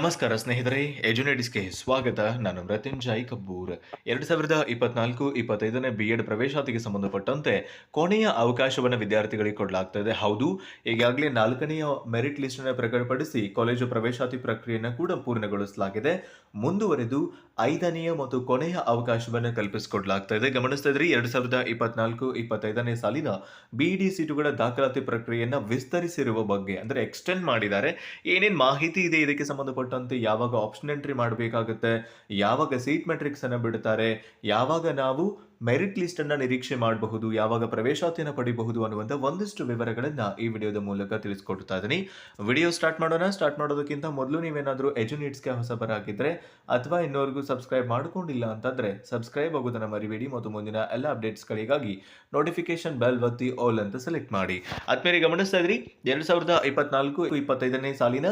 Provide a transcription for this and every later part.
ನಮಸ್ಕಾರ ಸ್ನೇಹಿತರೆ ಎಜುನೇಟಿಸ್ಗೆ ಸ್ವಾಗತ. ನಾನು ಮೃತ್ಯುಂಜಯ್ ಕಬ್ಬೂರ್. ಎರಡು ಸಾವಿರದ ಇಪ್ಪತ್ನಾಲ್ಕು ಇಪ್ಪತ್ತೈದನೇ ಬಿ ಎಡ್ ಪ್ರವೇಶಾತಿಗೆ ಸಂಬಂಧಪಟ್ಟಂತೆ ಕೊನೆಯ ಅವಕಾಶವನ್ನು ವಿದ್ಯಾರ್ಥಿಗಳಿಗೆ ಕೊಡಲಾಗ್ತಾ ಇದೆ ಹೌದು, ಈಗಾಗಲೇ ನಾಲ್ಕನೆಯ ಮೆರಿಟ್ ಲಿಸ್ಟ್ ಅನ್ನು ಪ್ರಕಟಪಡಿಸಿ ಕಾಲೇಜು ಪ್ರವೇಶಾತಿ ಪ್ರಕ್ರಿಯೆಯನ್ನು ಕೂಡ ಪೂರ್ಣಗೊಳಿಸಲಾಗಿದೆ. ಮುಂದುವರೆದು ಐದನೆಯ ಮತ್ತು ಕೊನೆಯ ಅವಕಾಶವನ್ನು ಕಲ್ಪಿಸಿಕೊಡಲಾಗ್ತಾ ಇದೆ ಗಮನಿಸ್ತಾ ಇದ್ರಿ, ಎರಡು ಸಾವಿರದ ಇಪ್ಪತ್ನಾಲ್ಕು ಇಪ್ಪತ್ತೈದನೇ ಸಾಲಿನ ಬಿಡಿ ಸೀಟುಗಳ ದಾಖಲಾತಿ ಪ್ರಕ್ರಿಯೆಯನ್ನು ವಿಸ್ತರಿಸಿರುವ ಬಗ್ಗೆ, ಅಂದ್ರೆ ಎಕ್ಸ್ಟೆಂಡ್ ಮಾಡಿದ್ದಾರೆ. ಏನೇನು ಮಾಹಿತಿ ಇದೆ ಇದಕ್ಕೆ ಸಂಬಂಧಪಟ್ಟಂತೆ ಯಾವಾಗ ಆಪ್ಷನ್ ಎಂಟ್ರಿ ಮಾಡಬೇಕಾಗುತ್ತೆ ಯಾವಾಗ ಸೀಟ್ ಮೆಟ್ರಿಕ್ಸ್ ಅನ್ನ ಬಿಡ್ತಾರೆ ಯಾವಾಗ ನಾವು ಮೆರಿಟ್ ಲಿಸ್ಟ್ ಅನ್ನ ನಿರೀಕ್ಷೆ ಮಾಡಬಹುದು, ಯಾವಾಗ ಪ್ರವೇಶಾತಿಯನ್ನು ಪಡಿಬಹುದು ಅನ್ನುವಂಥ ಒಂದಿಷ್ಟು ವಿವರಗಳನ್ನ ಈ ವಿಡಿಯೋದ ಮೂಲಕ ತಿಳಿಸ್ಕೊಡ್ತಾ ಇದ್ದೀನಿ ವಿಡಿಯೋ ಸ್ಟಾರ್ಟ್ ಮಾಡೋಣ. ಸ್ಟಾರ್ಟ್ ಮಾಡೋದಕ್ಕಿಂತ ಮೊದಲು ನೀವೇನಾದರೂ ಎಜುನೀಟ್ಸ್ಗೆ ಹೊಸಬರಾಗಿದ್ದರೆ ಅಥವಾ ಇನ್ನೋರ್ಗೂ ಸಬ್ಸ್ಕ್ರೈಬ್ ಮಾಡಿಕೊಂಡಿಲ್ಲ ಅಂತಂದ್ರೆ ಸಬ್ಸ್ಕ್ರೈಬ್ ಆಗೋದನ್ನು ಮರಿಬೇಡಿ. ಮತ್ತು ಮುಂದಿನ ಎಲ್ಲ ಅಪ್ಡೇಟ್ಸ್ಗಳಿಗಾಗಿ ನೋಟಿಫಿಕೇಶನ್ ಬೆಲ್ ಒತ್ತಿ ಆಲ್ ಅಂತ ಸೆಲೆಕ್ಟ್ ಮಾಡಿ. ಆದ್ಮೇಲೆ ಗಮನಿಸ್ತಾ ಇದ್ರಿ, ಎರಡು ಸಾವಿರದ ಇಪ್ಪತ್ನಾಲ್ಕು ಇಪ್ಪತ್ತೈದನೇ ಸಾಲಿನ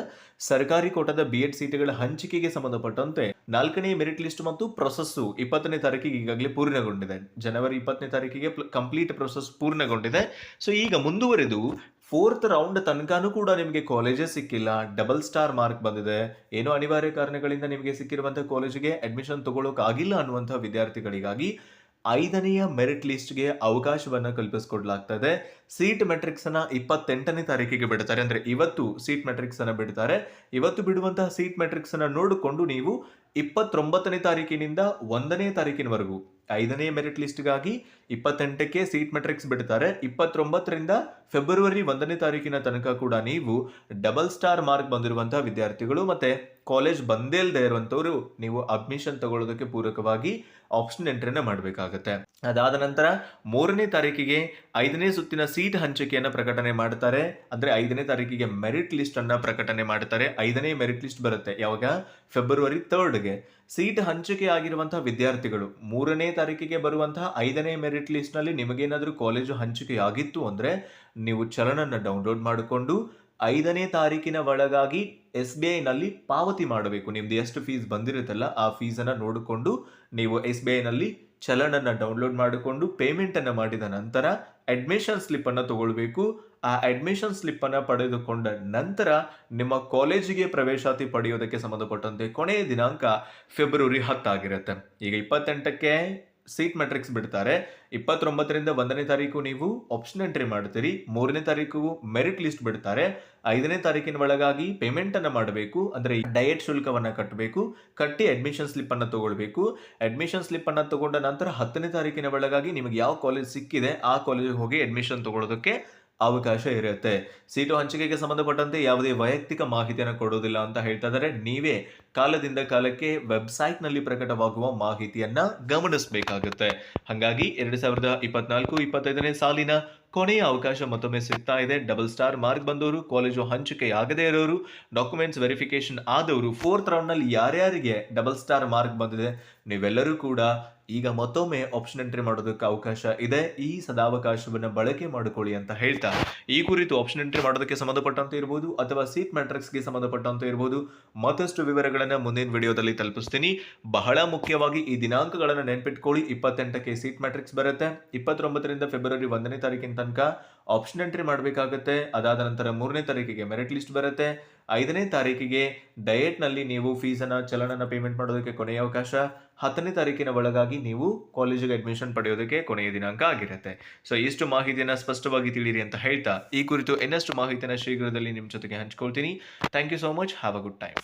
ಸರ್ಕಾರಿ ಕೋಟದ ಬಿ ಎಡ್ ಸೀಟುಗಳ ಹಂಚಿಕೆಗೆ ಸಂಬಂಧಪಟ್ಟಂತೆ ನಾಲ್ಕನೇ ಮೆರಿಟ್ ಲಿಸ್ಟ್ ಮತ್ತು ಪ್ರೊಸೆಸ್ಸು ಇಪ್ಪತ್ತನೇ ತಾರೀಕಿಗೆ ಈಗಾಗಲೇ ಪೂರ್ಣಗೊಂಡಿದೆ. ಜನವರಿ ಇಪ್ಪತ್ತನೇ ತಾರೀಕಿಗೆ ಕಂಪ್ಲೀಟ್ ಪ್ರೊಸೆಸ್ ಪೂರ್ಣಗೊಂಡಿದೆ. ಸೊ ಈಗ ಮುಂದುವರೆದು ಫೋರ್ತ್ ರೌಂಡ್ ತನಕನೂ ಕೂಡ ನಿಮಗೆ ಕಾಲೇಜೇ ಸಿಕ್ಕಿಲ್ಲ. ಡಬಲ್ ಸ್ಟಾರ್ ಮಾರ್ಕ್ ಬಂದಿದೆ. ಏನೋ ಅನಿವಾರ್ಯ ಕಾರಣಗಳಿಂದ ನಿಮಗೆ ಸಿಕ್ಕಿರುವಂತಹ ಕಾಲೇಜಿಗೆ ಅಡ್ಮಿಷನ್ ತಗೊಳ್ಳೋಕೆ ಆಗಿಲ್ಲ ಅನ್ನುವಂತಹ ವಿದ್ಯಾರ್ಥಿಗಳಿಗಾಗಿ ಐದನೆಯ ಮೆರಿಟ್ ಲಿಸ್ಟ್ಗೆ ಅವಕಾಶವನ್ನ ಕಲ್ಪಿಸಿಕೊಡ್ಲಾಗ್ತದೆ. ಸೀಟ್ ಮೆಟ್ರಿಕ್ಸ್ ಅನ್ನ ಇಪ್ಪತ್ತೆಂಟನೇ ತಾರೀಕಿಗೆ ಬಿಡ್ತಾರೆ. ಅಂದ್ರೆ ಇವತ್ತು ಸೀಟ್ ಮೆಟ್ರಿಕ್ಸನ್ನು ಬಿಡ್ತಾರೆ. ಇವತ್ತು ಬಿಡುವಂತಹ ಸೀಟ್ ಮೆಟ್ರಿಕ್ಸನ್ನು ನೋಡಿಕೊಂಡು ನೀವು ಇಪ್ಪತ್ತೊಂಬತ್ತನೇ ತಾರೀಕಿನಿಂದ ಒಂದನೇ ತಾರೀಕಿನವರೆಗೂ, ಐದನೇ ಮೆರಿಟ್ ಲಿಸ್ಟ್ಗಾಗಿ ಇಪ್ಪತ್ತೆಂಟಕ್ಕೆ ಸೀಟ್ ಮೆಟ್ರಿಕ್ಸ್ ಬಿಡ್ತಾರೆ. ಇಪ್ಪತ್ತೊಂಬತ್ತರಿಂದ ಫೆಬ್ರವರಿ ಒಂದನೇ ತಾರೀಕಿನ ತನಕ ಕೂಡ ನೀವು ಡಬಲ್ ಸ್ಟಾರ್ ಮಾರ್ಕ್ ಬಂದಿರುವಂತಹ ವಿದ್ಯಾರ್ಥಿಗಳು ಮತ್ತೆ ಕಾಲೇಜ್ ಬಂದೇ ಇಲ್ಲದೆ ನೀವು ಅಡ್ಮಿಷನ್ ತಗೊಳ್ಳೋದಕ್ಕೆ ಪೂರಕವಾಗಿ ಆಪ್ಷನ್ ಎಂಟ್ರಿನ ಮಾಡಬೇಕಾಗತ್ತೆ. ಅದಾದ ನಂತರ ಮೂರನೇ ತಾರೀಕಿಗೆ ಐದನೇ ಸುತ್ತಿನ ಸೀಟ್ ಹಂಚಿಕೆಯನ್ನು ಪ್ರಕಟಣೆ ಮಾಡ್ತಾರೆ. ಅಂದ್ರೆ ಐದನೇ ತಾರೀಕಿಗೆ ಮೆರಿಟ್ ಲಿಸ್ಟ್ ಅನ್ನ ಪ್ರಕಟಣೆ ಮಾಡ್ತಾರೆ. ಐದನೇ ಮೆರಿಟ್ ಲಿಸ್ಟ್ ಬರುತ್ತೆ. ಯಾವಾಗ? ಫೆಬ್ರವರಿ ಥರ್ಡ್ಗೆ ಸೀಟ್ ಹಂಚಿಕೆ ಆಗಿರುವಂತಹ ವಿದ್ಯಾರ್ಥಿಗಳು ಮೂರನೇ ತಾರೀಕಿಗೆ ಬರುವಂತಹ ಐದನೇ ಮೆರಿಟ್ ಲಿಸ್ಟ್ನಲ್ಲಿ ನಿಮಗೇನಾದ್ರೂ ಕಾಲೇಜು ಹಂಚಿಕೆ ಆಗಿತ್ತು ಅಂದ್ರೆ ನೀವು ಚಲನನ್ನ ಡೌನ್ಲೋಡ್ ಮಾಡಿಕೊಂಡು ಐದನೇ ತಾರೀಕಿನ ಒಳಗಾಗಿ ಎಸ್ ಬಿ ಐನಲ್ಲಿ ಪಾವತಿ ಮಾಡಬೇಕು. ನಿಮ್ದು ಎಷ್ಟು ಫೀಸ್ ಬಂದಿರುತ್ತಲ್ಲ ಆ ಫೀಸನ್ನು ನೋಡಿಕೊಂಡು ನೀವು ಎಸ್ ಬಿ ಐನಲ್ಲಿ ಚಲನನ್ನು ಡೌನ್ಲೋಡ್ ಮಾಡಿಕೊಂಡು ಪೇಮೆಂಟನ್ನು ಮಾಡಿದ ನಂತರ ಅಡ್ಮಿಷನ್ ಸ್ಲಿಪ್ಪನ್ನು ತಗೊಳ್ಬೇಕು. ಆ ಅಡ್ಮಿಷನ್ ಸ್ಲಿಪ್ಪನ್ನು ಪಡೆದುಕೊಂಡ ನಂತರ ನಿಮ್ಮ ಕಾಲೇಜಿಗೆ ಪ್ರವೇಶಾತಿ ಪಡೆಯೋದಕ್ಕೆ ಸಂಬಂಧಪಟ್ಟಂತೆ ಕೊನೆಯ ದಿನಾಂಕ ಫೆಬ್ರವರಿ ಹತ್ತಾಗಿರುತ್ತೆ. ಈಗ ಇಪ್ಪತ್ತೆಂಟಕ್ಕೆ ಸೀಟ್ ಮೆಟ್ರಿಕ್ಸ್ ಬಿಡ್ತಾರೆ. ಇಪ್ಪತ್ತೊಂಬತ್ತರಿಂದ ಒಂದನೇ ತಾರೀಕು ನೀವು ಆಪ್ಷನ್ ಎಂಟ್ರಿ ಮಾಡ್ತೀರಿ ಮೂರನೇ ತಾರೀಕು ಮೆರಿಟ್ ಲಿಸ್ಟ್ ಬಿಡ್ತಾರೆ. ಐದನೇ ತಾರೀಕಿನ ಒಳಗಾಗಿ ಪೇಮೆಂಟ್ ಅನ್ನು ಮಾಡಬೇಕು. ಅಂದ್ರೆ ಡಯಟ್ ಶುಲ್ಕವನ್ನ ಕಟ್ಟಬೇಕು ಕಟ್ಟಿ ಅಡ್ಮಿಷನ್ ಸ್ಲಿಪ್ ಅನ್ನು ತಗೊಳ್ಬೇಕು. ಅಡ್ಮಿಷನ್ ಸ್ಲಿಪ್ ಅನ್ನು ತಗೊಂಡ ನಂತರ ಹತ್ತನೇ ತಾರೀಕಿನ ಒಳಗಾಗಿ ನಿಮಗೆ ಯಾವ ಕಾಲೇಜ್ ಸಿಕ್ಕಿದೆ, ಆ ಕಾಲೇಜಿಗೆ ಹೋಗಿ ಅಡ್ಮಿಷನ್ ತಗೊಳ್ಳೋದಕ್ಕೆ ಅವಕಾಶ ಇರುತ್ತೆ. ಸೀಟು ಹಂಚಿಕೆಗೆ ಸಂಬಂಧಪಟ್ಟಂತೆ ಯಾವುದೇ ವೈಯಕ್ತಿಕ ಮಾಹಿತಿಯನ್ನು ಕೊಡೋದಿಲ್ಲ ಅಂತ ಹೇಳ್ತಾ ಇದ್ದಾರೆ. ನೀವೇ ಕಾಲದಿಂದ ಕಾಲಕ್ಕೆ ವೆಬ್ಸೈಟ್ನಲ್ಲಿ ಪ್ರಕಟವಾಗುವ ಮಾಹಿತಿಯನ್ನ ಗಮನಿಸಬೇಕಾಗುತ್ತೆ. ಹಾಗಾಗಿ ಎರಡು ಸಾವಿರದ ಇಪ್ಪತ್ನಾಲ್ಕು ಇಪ್ಪತ್ತೈದನೇ ಸಾಲಿನ ಕೊನೆಯ ಅವಕಾಶ ಮತ್ತೊಮ್ಮೆ ಸಿಗ್ತಾ ಇದೆ. ಡಬಲ್ ಸ್ಟಾರ್ ಮಾರ್ಕ್ ಬಂದವರು, ಕಾಲೇಜು ಹಂಚಿಕೆ ಆಗದೇ ಇರೋರು, ಡಾಕ್ಯುಮೆಂಟ್ಸ್ ವೆರಿಫಿಕೇಶನ್ ಆದವರು, ಫೋರ್ತ್ ರೌಂಡ್ನಲ್ಲಿ ಯಾರ್ಯಾರಿಗೆ ಡಬಲ್ ಸ್ಟಾರ್ ಮಾರ್ಕ್ ಬಂದಿದೆ, ನೀವೆಲ್ಲರೂ ಕೂಡ ಈಗ ಮತ್ತೊಮ್ಮೆ ಆಪ್ಷನ್ ಎಂಟ್ರಿ ಮಾಡೋದಕ್ಕೆ ಅವಕಾಶ ಇದೆ. ಈ ಸದಾವಕಾಶವನ್ನು ಬಳಕೆ ಮಾಡಿಕೊಳ್ಳಿ ಅಂತ ಹೇಳ್ತಾ, ಈ ಕುರಿತು ಆಪ್ಷನ್ ಎಂಟ್ರಿ ಮಾಡೋದಕ್ಕೆ ಸಂಬಂಧಪಟ್ಟಂತೆ ಇರಬಹುದು ಅಥವಾ ಸೀಟ್ ಮ್ಯಾಟ್ರಿಕ್ಸ್ಗೆ ಸಂಬಂಧಪಟ್ಟಂತೆ ಇರಬಹುದು ಮತ್ತಷ್ಟು ವಿವರಗಳನ್ನು ಮುಂದಿನ ವಿಡಿಯೋದಲ್ಲಿ ತಲುಪಿಸ್ತೀನಿ. ಬಹಳ ಮುಖ್ಯವಾಗಿ ಈ ದಿನಾಂಕಗಳನ್ನು ನೆನ್ಪಿಟ್ಕೊಳ್ಳಿ. ಇಪ್ಪತ್ತೆಂಟಕ್ಕೆ ಸೀಟ್ ಮ್ಯಾಟ್ರಿಕ್ಸ್ ಬರುತ್ತೆ. ಇಪ್ಪತ್ತೊಂಬತ್ತರಿಂದ ಫೆಬ್ರವರಿ ಒಂದನೇ ತಾರೀಕಿನ ತನಕ ಆಪ್ಷನ್ ಎಂಟ್ರಿ ಮಾಡಬೇಕಾಗುತ್ತೆ. ಅದಾದ ನಂತರ ಮೂರನೇ ತಾರೀಕಿಗೆ ಮೆರಿಟ್ ಲಿಸ್ಟ್ ಬರುತ್ತೆ. ಐದನೇ ತಾರೀಕಿಗೆ ಡಯೆಟ್ನಲ್ಲಿ ನೀವು ಫೀಸನ್ನು ಚಲನನ ಪೇಮೆಂಟ್ ಮಾಡೋದಕ್ಕೆ ಕೊನೆಯ ಅವಕಾಶ. ಹತ್ತನೇ ತಾರೀಕಿನ ಒಳಗಾಗಿ ನೀವು ಕಾಲೇಜಿಗೆ ಅಡ್ಮಿಷನ್ ಪಡೆಯೋದಕ್ಕೆ ಕೊನೆಯ ದಿನಾಂಕ ಆಗಿರುತ್ತೆ. ಸೊ ಇಷ್ಟು ಮಾಹಿತಿಯನ್ನು ಸ್ಪಷ್ಟವಾಗಿ ತಿಳಿರಿ ಅಂತ ಹೇಳ್ತಾ, ಈ ಕುರಿತು ಇನ್ನಷ್ಟು ಮಾಹಿತಿಯನ್ನು ಶೀಘ್ರದಲ್ಲಿ ನಿಮ್ಮ ಜೊತೆಗೆ ಹಂಚ್ಕೊಳ್ತೀನಿ. Thank you so much have a good time